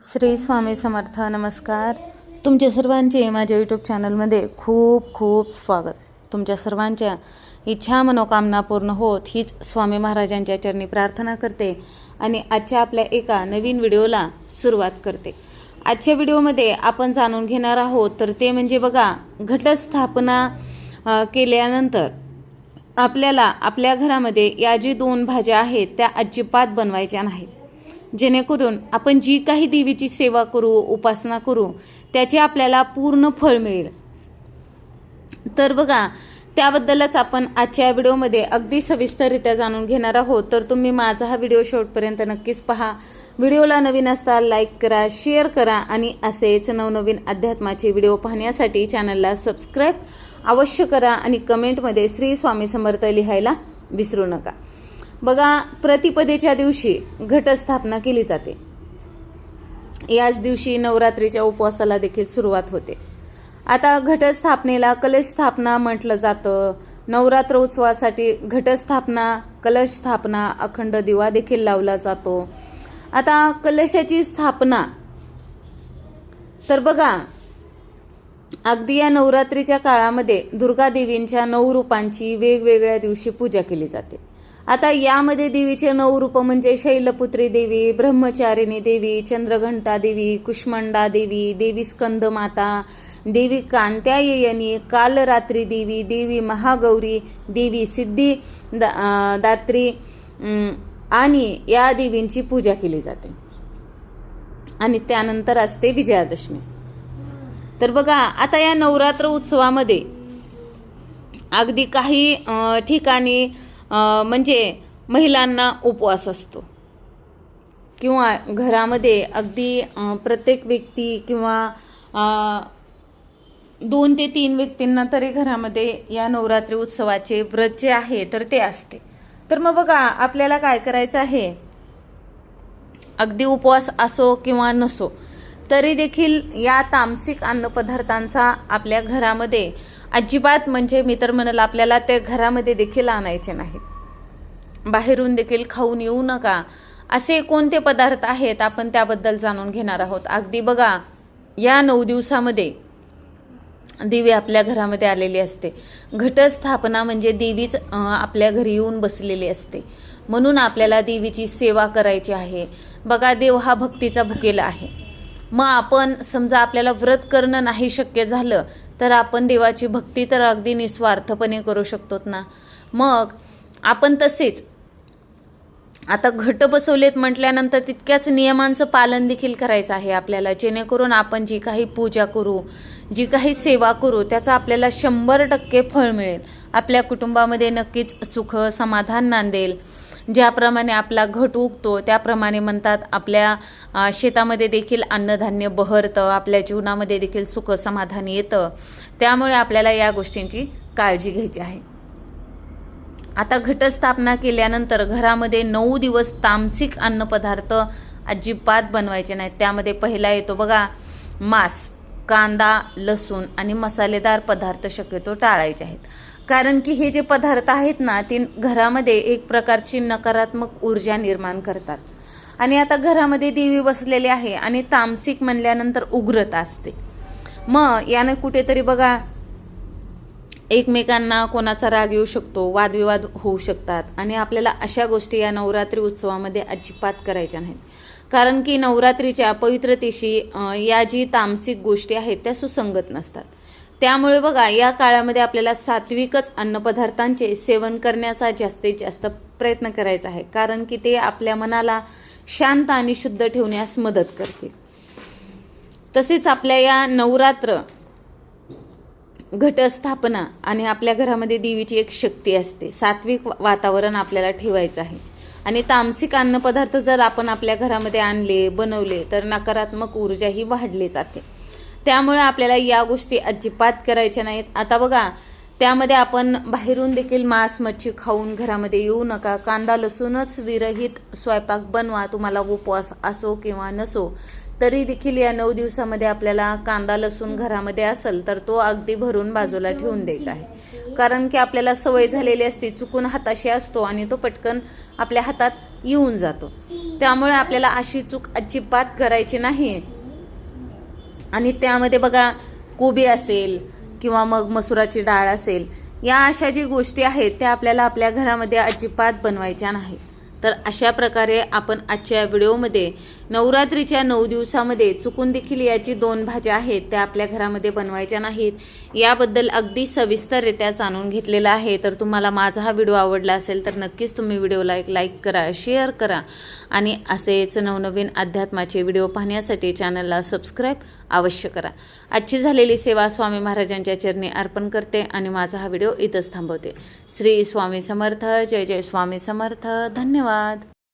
श्री स्वामी समर्थ नमस्कार. तुमच्या सर्वांचे माझ्या यूट्यूब चॅनलमध्ये खूप खूप स्वागत. तुमच्या सर्वांच्या इच्छा मनोकामना पूर्ण होत हीच स्वामी महाराजांच्या चरणी प्रार्थना करते आणि आजच्या आपल्या एका नवीन व्हिडिओला सुरुवात करते. आजच्या व्हिडिओमध्ये आपण जाणून घेणार आहोत तर ते म्हणजे बघा घटस्थापना केल्यानंतर आपल्याला आपल्या घरामध्ये या जी दोन भाज्या आहेत त्या अजिबात बनवायच्या नाहीत. जेणेकरून आपण जी काही देवीची सेवा करू उपासना करू त्याचे आपल्याला पूर्ण फळ मिळेल. तर बघा त्याबद्दलच आपण आजच्या व्हिडिओमध्ये अगदी सविस्तररित्या जाणून घेणार आहोत. तर तुम्ही माझा हा व्हिडिओ शेवटपर्यंत नक्कीच पहा. व्हिडिओला नवीन असता लाईक करा शेअर करा आणि असेच नवनवीन अध्यात्माचे व्हिडिओ पाहण्यासाठी चॅनलला सबस्क्राईब अवश्य करा आणि कमेंटमध्ये श्री स्वामी समर्थ लिहायला विसरू नका. बघा प्रतिपदेच्या दिवशी घटस्थापना केली जाते. याच दिवशी नवरात्रीच्या उपवासाला देखील सुरुवात होते. आता घटस्थापनेला कलश स्थापना म्हटलं जातं. नवरात्र उत्सवासाठी घटस्थापना कलश स्थापना अखंड दिवा देखील लावला जातो. आता कलशाची स्थापना. तर बघा अगदी या नवरात्रीच्या काळामध्ये दुर्गा देवींच्या नऊ रूपांची वेगवेगळ्या दिवशी पूजा केली जाते. आता यामध्ये देवीचे नऊ रूप म्हणजे शैलपुत्री देवी ब्रह्मचारिणी देवी चंद्रघंटा देवी कुष्मंडा देवी देवी स्कंद माता देवी कांत्यायनी कालरात्री देवी देवी महागौरी देवी सिद्धी दा दात्री आणि या देवींची पूजा केली जाते. आणि त्यानंतर असते विजयादशमी. तर बघा आता या नवरात्र उत्सवामध्ये अगदी काही ठिकाणी म्हणजे महिलांना उपवास असतो. किंवा घरामध्ये अगदी प्रत्येक व्यक्ती किंवा दोन ते तीन व्यक्तींना तरी घरामध्ये या नवरात्री उत्सवाचे व्रत जे आहे तर ते असते. तर मग बघा आपल्याला काय करायचं आहे? अगदी उपवास असो किंवा नसो तरी देखील या तामसिक अन्नपदार्थांचा आपल्या घरामध्ये अजिबात म्हणजे मी तर म्हणाल आपल्याला ते घरामध्ये देखील आणायचे नाहीत. बाहेरून देखील खाऊन येऊ नका. असे कोणते पदार्थ आहेत आपण त्याबद्दल जाणून घेणार आहोत. अगदी बघा या नऊ दिवसामध्ये देवी आपल्या घरामध्ये आलेली असते. घटस्थापना म्हणजे देवीच आपल्या घरी येऊन बसलेली असते. म्हणून आपल्याला देवीची सेवा करायची आहे. बघा देव हा भक्तीचा भुकेला आहे. मग आपण समजा आपल्याला व्रत करणं नाही शक्य झालं तर आपण देवाची भक्ती तर अगदी निस्वार्थपणे करू शकतो ना. मग आपण तसेच आता घट बसवलेत म्हटल्यानंतर तितक्याच नियमांचं पालन देखील करायचं आहे आपल्याला. जेणेकरून आपण जी काही पूजा करू जी काही सेवा करू त्याचा आपल्याला शंभर टक्के फळ मिळेल. आपल्या कुटुंबामध्ये नक्कीच सुख समाधान नांदेल. ज्याप्रमाणे आपला घट उगतो त्याप्रमाणे म्हणतात आपल्या शेतामध्ये देखील अन्नधान्य बहरतं आपल्या जीवनामध्ये देखील सुख समाधान येतं. त्यामुळे आपल्याला या गोष्टींची काळजी घ्यायची आहे. आता घटस्थापना केल्यानंतर घरामध्ये नऊ दिवस तामसिक अन्नपदार्थ अजिबात बनवायचे नाहीत. त्यामध्ये पहिला येतो बघा मांस कांदा लसूण आणि मसालेदार पदार्थ शक्यतो टाळायचे आहेत. कारण की हे जे पदार्थ आहेत ना ते घरामध्ये एक प्रकारची नकारात्मक ऊर्जा निर्माण करतात. आणि आता घरामध्ये देवी बसलेली आहे आणि तामसिक म्हणल्यानंतर उग्रता असते. मग यानं कुठेतरी बघा एकमेकांना कोणाचा राग येऊ शकतो वादविवाद होऊ शकतात. आणि आपल्याला अशा गोष्टी या नवरात्री उत्सवामध्ये अजिबात करायच्या नाहीत. कारण की नवरात्रीच्या पवित्रतेशी या जी तामसिक गोष्टी आहेत त्या सुसंगत नसतात. त्यामुळे बघा या काळामध्ये आपल्याला सात्विकच अन्नपदार्थांचे सेवन करण्याचा जास्तीत जास्त प्रयत्न करायचा आहे. कारण की ते आपल्या मनाला शांत आणि शुद्ध ठेवण्यास मदत करते तसेच आपल्या या नवरात्र घटस्थापना आणि आपल्या घरामध्ये देवीची एक शक्ती असते. सात्विक वातावरण आपल्याला ठेवायचं आहे. आणि तामसिक अन्नपदार्थ जर आपण आपल्या घरामध्ये आणले बनवले तर नकारात्मक ऊर्जा ही वाढली जाते. त्यामुळे आपल्याला या गोष्टी अजिबात करायच्या नाहीत. आता बघा त्यामध्ये आपण बाहेरून देखील मांस मच्छी खाऊन घरामध्ये येऊ नका. कांदा लसूणच विरहित स्वयंपाक बनवा. तुम्हाला उपवास असो किंवा नसो तरी देखील या नऊ दिवसामध्ये आपल्याला कांदा लसूण घरामध्ये असेल तर तो अगदी भरून बाजूला ठेवून द्यायचा आहे. कारण की आपल्याला सवय झालेली असते चुकून हाताशी असतो आणि तो पटकन आपल्या हातात येऊन जातो. त्यामुळे आपल्याला अशी चूक अजिबात करायची नाही. आणि त्यामध्ये बघा कोबी असेल किंवा मग मसुराची डाळ असेल या अशा जी गोष्टी आहेत त्या आपल्याला आपल्या घरामध्ये अजिबात बनवायच्या नाहीत. तर अशा प्रकारे आपण आजच्या व्हिडिओमध्ये नवरात्रीच्या नऊ दिवसामध्ये चुकून देखील याची दोन भाज्या आहेत त्या आपल्या घरामध्ये बनवायच्या नाहीत. याबद्दल अगदी सविस्तररित्या जाणून घेतलेलं आहे. तर तुम्हाला माझा हा व्हिडिओ आवडला असेल तर नक्कीच तुम्ही व्हिडिओला एक लाईक करा शेअर करा. आणि असेच नवनवीन अध्यात्माचे व्हिडिओ पाहण्यासाठी चॅनलला सबस्क्राईब अवश्य करा. आजची झालेली सेवा स्वामी महाराजांच्या चरणी अर्पण करते आणि माझा हा व्हिडिओ इथंच थांबवते. श्री स्वामी समर्थ जय जय स्वामी समर्थ. धन्यवाद. محمد